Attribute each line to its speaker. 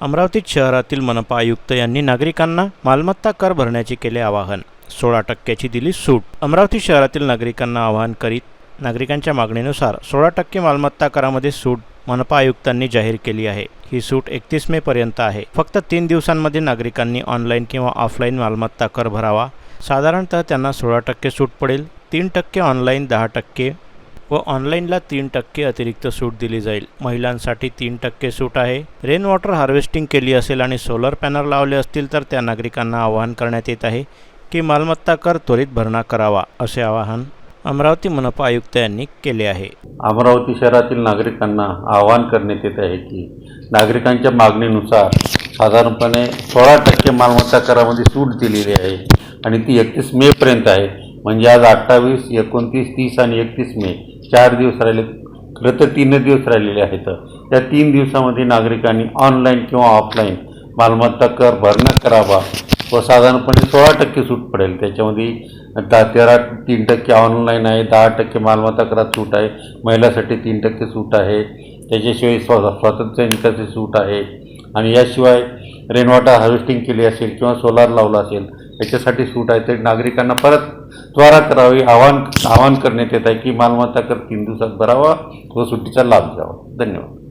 Speaker 1: अमरावतीत शहरातील मनपा आयुक्त यांनी नागरिकांना मालमत्ता कर भरण्याचे केले आवाहन. सोळा टक्क्याची दिली सूट. अमरावती शहरातील नागरिकांना आवाहन करीत नागरिकांच्या मागणीनुसार सोळा टक्के मालमत्ता करामध्ये सूट मनपा आयुक्तांनी जाहीर केली आहे. ही सूट एकतीस मे पर्यंत आहे. फक्त तीन दिवसांमध्ये नागरिकांनी ऑनलाईन किंवा ऑफलाईन मालमत्ता कर भरावा. साधारणतः त्यांना सोळा टक्के सूट पडेल. तीन टक्के ऑनलाईन दहा टक्के व ऑनलाईनला तीन टक्के अतिरिक्त सूट दिली जाईल. महिलांसाठी तीन टक्के सूट आहे. रेन वॉटर हार्वेस्टिंग केली असेल आणि सोलर पॅनल लावले असतील तर त्या नागरिकांना आवाहन करण्यात येत आहे की मालमत्ता कर त्वरित भरणा करावा असे आवाहन अमरावती मनपा आयुक्त यांनी केले आहे.
Speaker 2: अमरावती शहरातील नागरिकांना आवाहन करण्यात येत आहे की नागरिकांच्या मागणीनुसार साधारणपणे सोळा टक्के मालमत्ता करामध्ये सूट दिलेली आहे आणि ती एकतीस मेपर्यंत आहे. म्हणजे आज अठ्ठावीस एकोणतीस तीस आणि एकतीस मे चार दिवस राहिले खरं तर तीन दिवस राहिलेले आहेत. त्या तीन दिवसामध्ये नागरिकांनी ऑनलाईन किंवा ऑफलाईन मालमत्ता कर भरणं करावा. व साधारणपणे सोळा टक्के सूट पडेल. त्याच्यामध्ये दहा तेरा तीन टक्के ऑनलाईन आहे दहा टक्के मालमत्ता करात सूट आहे. महिलासाठी तीन टक्के सूट आहे. त्याच्याशिवाय स्व स्वातंत्र्य निकासी सूट आहे. आणि याशिवाय रेनवॉटर हार्वेस्टिंग केली असेल किंवा सोलार लावला असेल याच्यासाठी सूट आहे. तर नागरिकांना परत त्वरा करावी आवाहन आवाहन करण्यात येत आहे की मालमत्ता कर तीन दिवसात भरावा व सुट्टीचा लाभ घ्यावा. धन्यवाद.